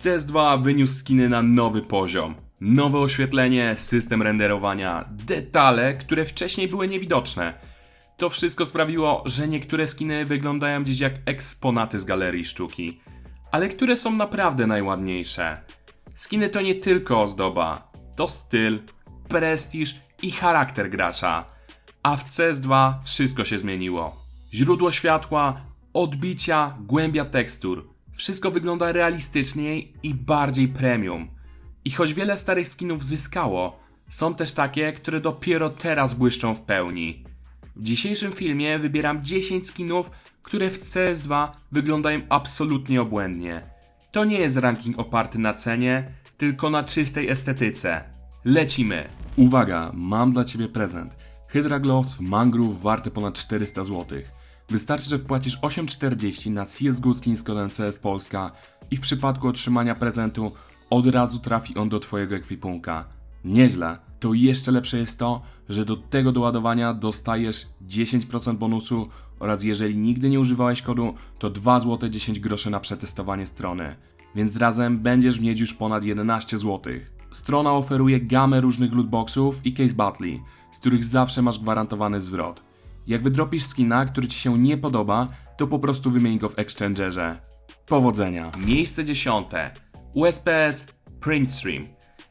CS2 wyniósł skiny na nowy poziom. Nowe oświetlenie, system renderowania, detale, które wcześniej były niewidoczne. To wszystko sprawiło, że niektóre skiny wyglądają dziś jak eksponaty z galerii sztuki. Ale które są naprawdę najładniejsze? Skiny to nie tylko ozdoba, to styl, prestiż i charakter gracza. A w CS2 wszystko się zmieniło. Źródło światła, odbicia, głębia tekstur. Wszystko wygląda realistyczniej i bardziej premium. I choć wiele starych skinów zyskało, są też takie, które dopiero teraz błyszczą w pełni. W dzisiejszym filmie wybieram 10 skinów, które w CS2 wyglądają absolutnie obłędnie. To nie jest ranking oparty na cenie, tylko na czystej estetyce. Lecimy! Uwaga, mam dla Ciebie prezent. Hydra Gloves Mangrove warte ponad 400 zł. Wystarczy, że wpłacisz 8,40 na CSGO Skin z kodem CS Polska i w przypadku otrzymania prezentu od razu trafi on do Twojego ekwipunka. Nieźle. To jeszcze lepsze jest to, że do tego doładowania dostajesz 10% bonusu oraz jeżeli nigdy nie używałeś kodu, to 2 zł 10 groszy na przetestowanie strony. Więc razem będziesz mieć już ponad 11 zł. Strona oferuje gamę różnych lootboxów i case battli, z których zawsze masz gwarantowany zwrot. Jak wydropisz skina, który Ci się nie podoba, to po prostu wymień go w Exchangerze. Powodzenia. Miejsce dziesiąte. USPS Printstream.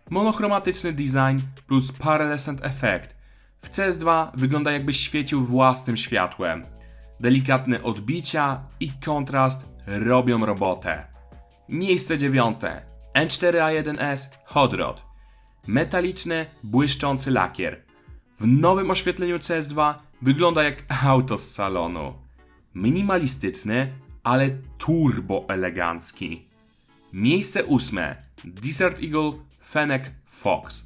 Monochromatyczny design plus pearlescent effect. W CS2 wygląda jakby świecił własnym światłem. Delikatne odbicia i kontrast robią robotę. Miejsce dziewiąte. M4A1S Hot Rod. Metaliczny, błyszczący lakier. W nowym oświetleniu CS2 wygląda jak auto z salonu. Minimalistyczny, ale turbo elegancki. Miejsce ósme. Desert Eagle Fennec Fox.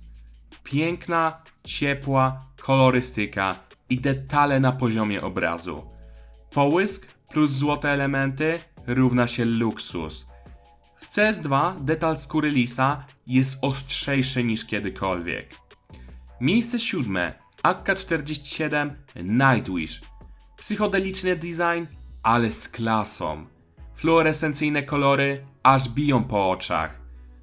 Piękna, ciepła kolorystyka i detale na poziomie obrazu. Połysk plus złote elementy równa się luksus. W CS2 detal skóry lisa jest ostrzejszy niż kiedykolwiek. Miejsce siódme. AK-47 Nightwish. Psychodeliczny design, ale z klasą. Fluorescencyjne kolory aż biją po oczach.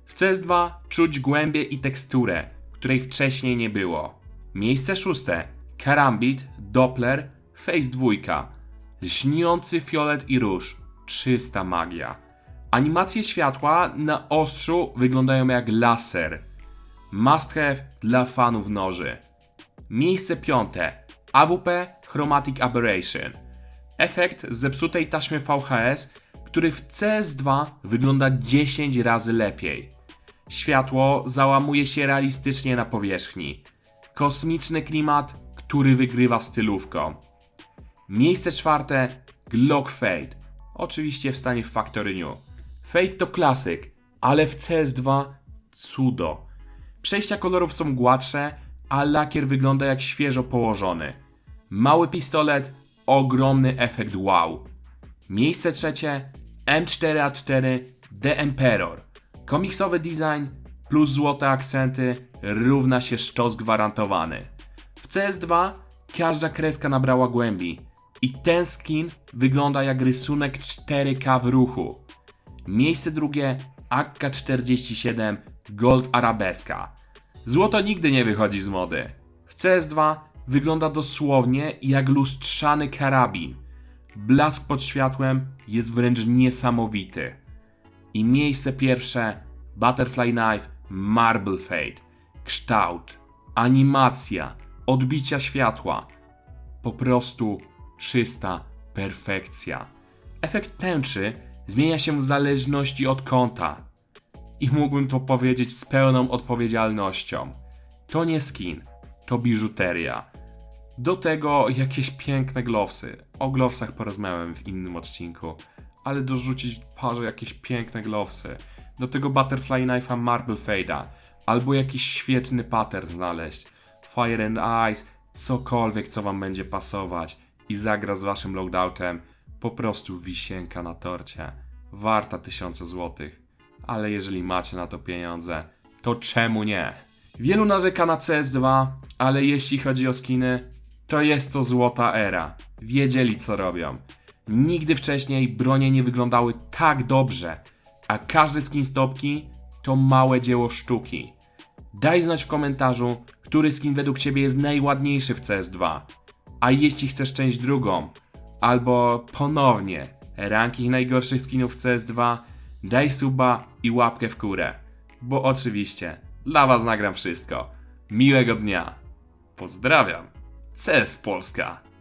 W CS2 czuć głębię i teksturę, której wcześniej nie było. Miejsce szóste. Karambit, Doppler, Face 2. Lśniący fiolet i róż. Czysta magia. Animacje światła na ostrzu wyglądają jak laser. Must have dla fanów noży. Miejsce piąte. AWP Chromatic Aberration. Efekt zepsutej taśmy VHS, który w CS2 wygląda 10 razy lepiej. Światło załamuje się realistycznie na powierzchni. Kosmiczny klimat, który wygrywa stylówką. Miejsce czwarte Glock Fade. Oczywiście w stanie Factory New. Fade to klasyk, ale w CS2 cudo. Przejścia kolorów są gładsze, a lakier wygląda jak świeżo położony. Mały pistolet, ogromny efekt wow. Miejsce trzecie M4A4 The Emperor. Komiksowy design plus złote akcenty równa się sztos gwarantowany. W CS2 każda kreska nabrała głębi i ten skin wygląda jak rysunek 4K w ruchu. Miejsce drugie AK-47 Gold Arabeska. Złoto nigdy nie wychodzi z mody. W CS2 wygląda dosłownie jak lustrzany karabin. Blask pod światłem jest wręcz niesamowity. I miejsce pierwsze Butterfly Knife Marble Fade. Kształt, animacja, odbicia światła. Po prostu czysta perfekcja. Efekt tęczy zmienia się w zależności od kąta. I mógłbym to powiedzieć z pełną odpowiedzialnością. To nie skin, to biżuteria. Do tego jakieś piękne glowsy. O glowsach porozmawiałem w innym odcinku. Ale dorzucić parze jakieś piękne glowsy. Do tego Butterfly Knife'a Marble Fade'a. Albo jakiś świetny pattern znaleźć. Fire and Ice, cokolwiek co wam będzie pasować. I zagra z waszym loadoutem. Po prostu wisienka na torcie. Warta tysiące złotych. Ale jeżeli macie na to pieniądze, to czemu nie? Wielu narzeka na CS2, ale jeśli chodzi o skiny, to jest to złota era. Wiedzieli co robią. Nigdy wcześniej bronie nie wyglądały tak dobrze. a każdy skin z topki to małe dzieło sztuki. Daj znać w komentarzu, który skin według Ciebie jest najładniejszy w CS2. A jeśli chcesz część drugą, albo ponownie ranking najgorszych skinów w CS2, daj suba i łapkę w górę. Bo oczywiście, dla Was nagram wszystko. Miłego dnia. Pozdrawiam. CS Polska.